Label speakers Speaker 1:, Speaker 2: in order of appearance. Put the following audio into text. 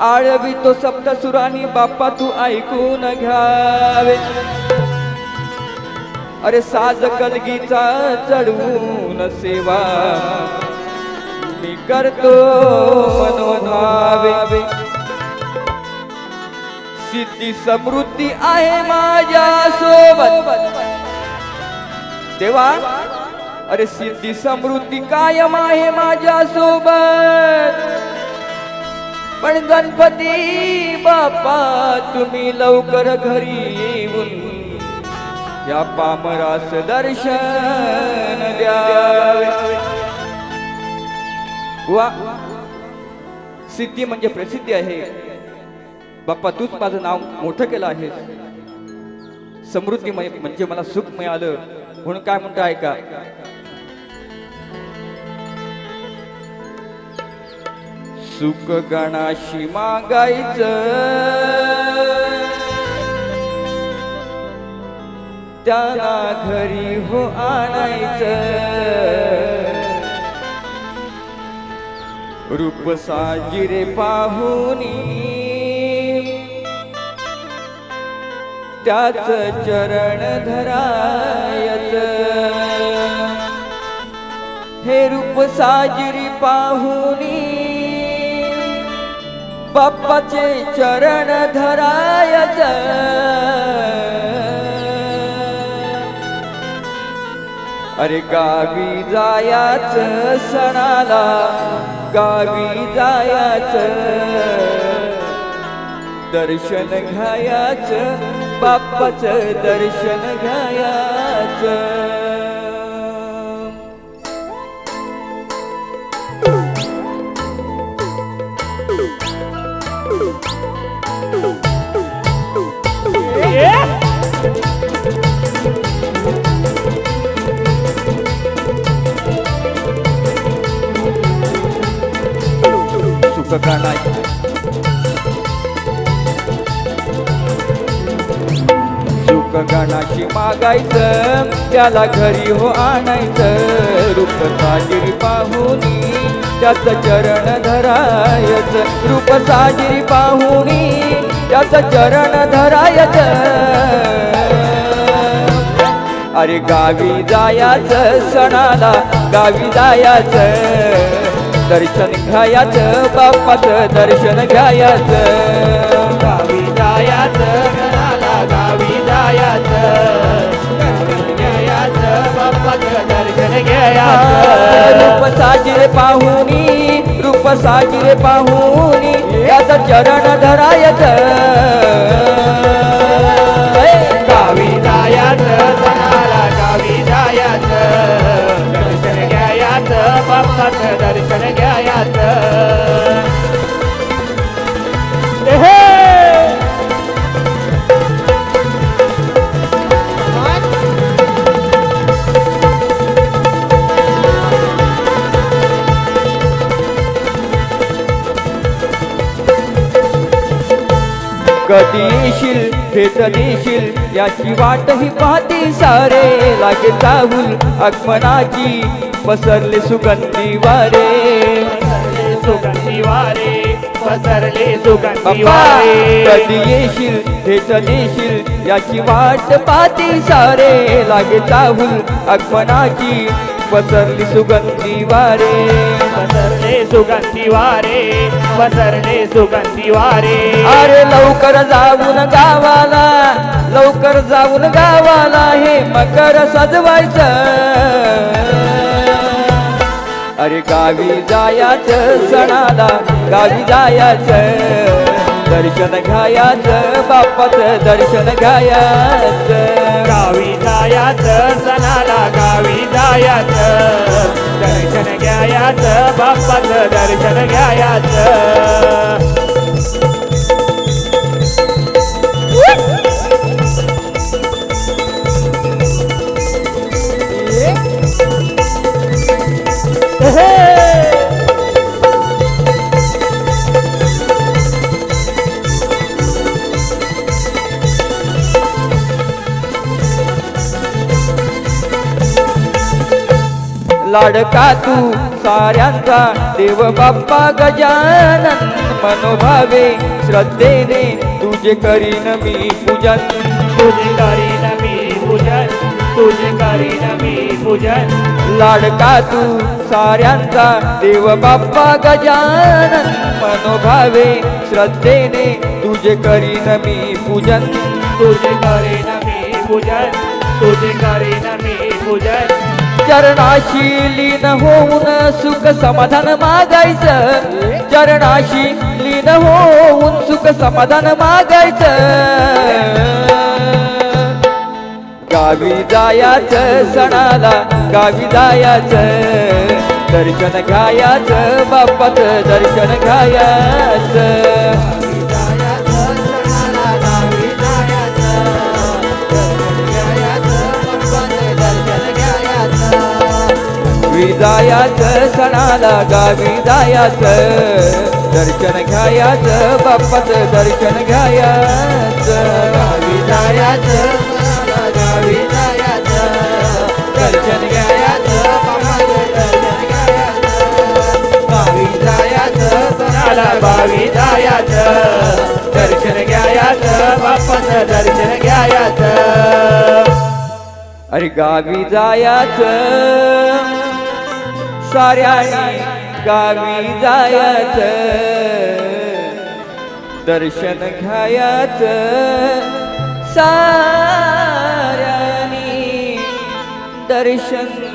Speaker 1: आळवी तो सप्तसुरानी बाप्पा तू ऐकून घ्यावे अरे साज कलगीचा चढवून सेवा मी करतो मनोभावे. सिद्धी समृद्धी आहे माझ्या सोबत. तेव्हा अरे सिद्धी समृद्धी कायम आहे माझ्या सोबत. पण गणपती बाप्पा तुम्ही लवकर घरी येऊन या पामरास दर्शन द्यावे. वा. सिद्धी म्हणजे प्रसिद्धी आहे. बाप्पा तूच माझं नाव मोठं केलं आहे समृद्धी म्हणजे मला सुख मिळालं. म्हणून काय म्हणतो ऐका. सुख गणाशी मागायचं. त्याला घरी हो आणायचं. रूप साजिरे पाहुनी. त्याच चरण धरायच. हे रूप साजिरी पाहुनी. बाप्पाचे चरण धरायच. अरे गावी जायाच सणाला गावी जायाच. दर्शन घ्यायाच बाप्पाच दर्शन घ्यायाच. सुख गाणाची सुख मागायचं त्याला घरी हो आणायचं. रूप साजिरी पाहुनी त्याचं चरण धरायचं. रूप साजिरी पाहुनी त्याचं चरण धरायचं. अरे गावी जायाचं सणाला गावी जायाचं. दर्शन घ्यायाचं बाप्पाचं दर्शन घ्यायाचं.
Speaker 2: गावी जायाचं घराला गावी जायाचं. दर्शन घ्यायाचं बाप्पाचं दर्शन घ्यायाचं.
Speaker 1: रूप साजिरे पाहुनी रूप साजिरे पाहुनी याचं चरण धरायचं.
Speaker 2: गावी जायाचं सणाला गावी जायाचं. दर्शन घ्यायाचं बाप्पाचं दर्शन घ्यायाचं
Speaker 1: कधी येशील भेट देशील याची वाटही पाहते सारे. लागे चाहूल आगमनाची पसरले सुगंधी वारे.
Speaker 2: वारे पसरले सुगंधी वारे.
Speaker 1: कधी येशील भेट देशील याची वाट पाहती सारे. लागे चाहूल आगमनाची पसरली सुगंधी वारे.
Speaker 2: पसरले सुगंधी वारे पसरले सुगंधी वारे.
Speaker 1: अरे लवकर जाऊन गावाला लवकर जाऊन गावाला हे मकर सजवायचं. अरे गावी जायाच सणाला गावी जायाच दर्शन घ्यायाच बाप्पाचं दर्शन घ्यायाच.
Speaker 2: गावी जायाच सणाला गावी जायाच दर्शन घ्यायाच बाप्पाचं दर्शन घ्यायाचं.
Speaker 1: लाडका तू साऱ्यांचा देव बाप्पा गजानन मनोभावे श्रद्धेने तुझे करीन मी पूजन.
Speaker 2: तुझे करीन मी पूजन. तुझे करीन मी पूजन.
Speaker 1: लाडका तू साऱ्यांचा देव बाप्पा गजानन. मनोभावे श्रद्धेने तुझे करीन मी पूजन.
Speaker 2: तुझे करीन मी पूजन. तुझे करीन मी पूजन.
Speaker 1: चरणाशी लीन होऊन सुख समाधान मागायचं. चरणाशी लीन होऊन सुख समाधान मागायचं. गावी जायाच सणाला गावी जायाच दर्शन घायाच बाप्पाचं दर्शन घायाच विजायाचं सणाला गावी जायाच दर्शन घ्यायाचं बाप्पाचं दर्शन घ्यायाचं. गावी जायाचं अरे गावी जायाचं. साऱ्या गावी जायाचं. दर्शन घ्यायाच. साऱ्यानी दर्शन